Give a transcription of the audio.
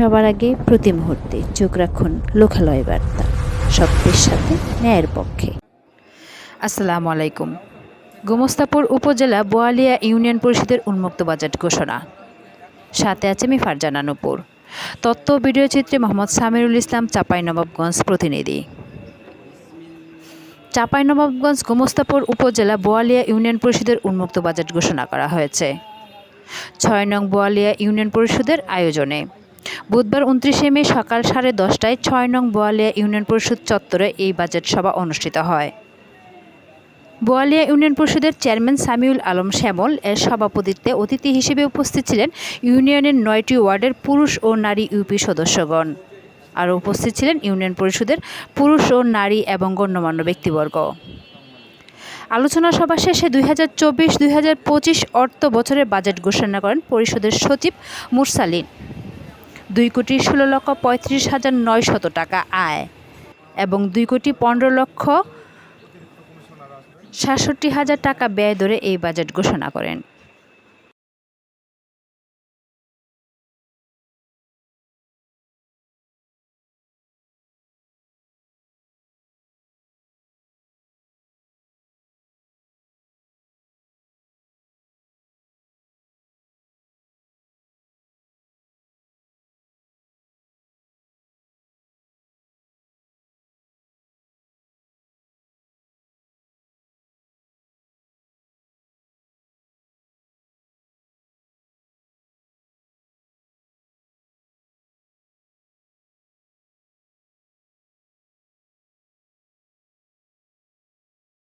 সবার আগে প্রতি মুহূর্তে চোখ রাখুন লোকালয় বার্তা সত্যের সাথে ন্যায়ের পক্ষে। আসসালামু আলাইকুম। গোমস্তাপুর উপজেলা বোয়ালিয়া ইউনিয়ন পরিষদের উন্মুক্ত বাজেট ঘোষণা। সাথে আছে আমি ফারজানা নুপুর। ও ভিডিও চিত্রে মোহাম্মদ সামিরুল ইসলাম চাঁপাইনবাবগঞ্জ প্রতিনিধি। চাঁপাইনবাবগঞ্জ গোমস্তাপুর উপজেলা বোয়ালিয়া ইউনিয়ন পরিষদের উন্মুক্ত বাজেট ঘোষণা করা হয়েছে। ছয় নং বোয়ালিয়া ইউনিয়ন পরিষদের আয়োজনে বুধবার উনত্রিশে মে সকাল সাড়ে দশটায় ছয় নং বোয়ালিয়া ইউনিয়ন পরিষদ চত্বরে এই বাজেট সভা অনুষ্ঠিত হয়। বোয়ালিয়া ইউনিয়ন পরিষদের চেয়ারম্যান সামিউল আলম শ্যামল এর সভাপতিত্বে অতিথি হিসেবে উপস্থিত ছিলেন ইউনিয়নের নয়টি ওয়ার্ডের পুরুষ ও নারী ইউপি সদস্যগণ। আরও উপস্থিত ছিলেন ইউনিয়ন পরিষদের পুরুষ ও নারী এবং গণ্যমান্য ব্যক্তিবর্গ। আলোচনা সভা শেষে দুই হাজার চব্বিশ দুই হাজার পঁচিশ অর্থ বছরের বাজেট ঘোষণা করেন পরিষদের সচিব মুরসালিন। দুই কোটি ষোলো লক্ষ পঁয়ত্রিশ হাজার নয় শত টাকা আয় এবং দুই কোটি পনেরো লক্ষ সাতষট্টি হাজার টাকা ব্যয় ধরে এই বাজেট ঘোষণা করেন।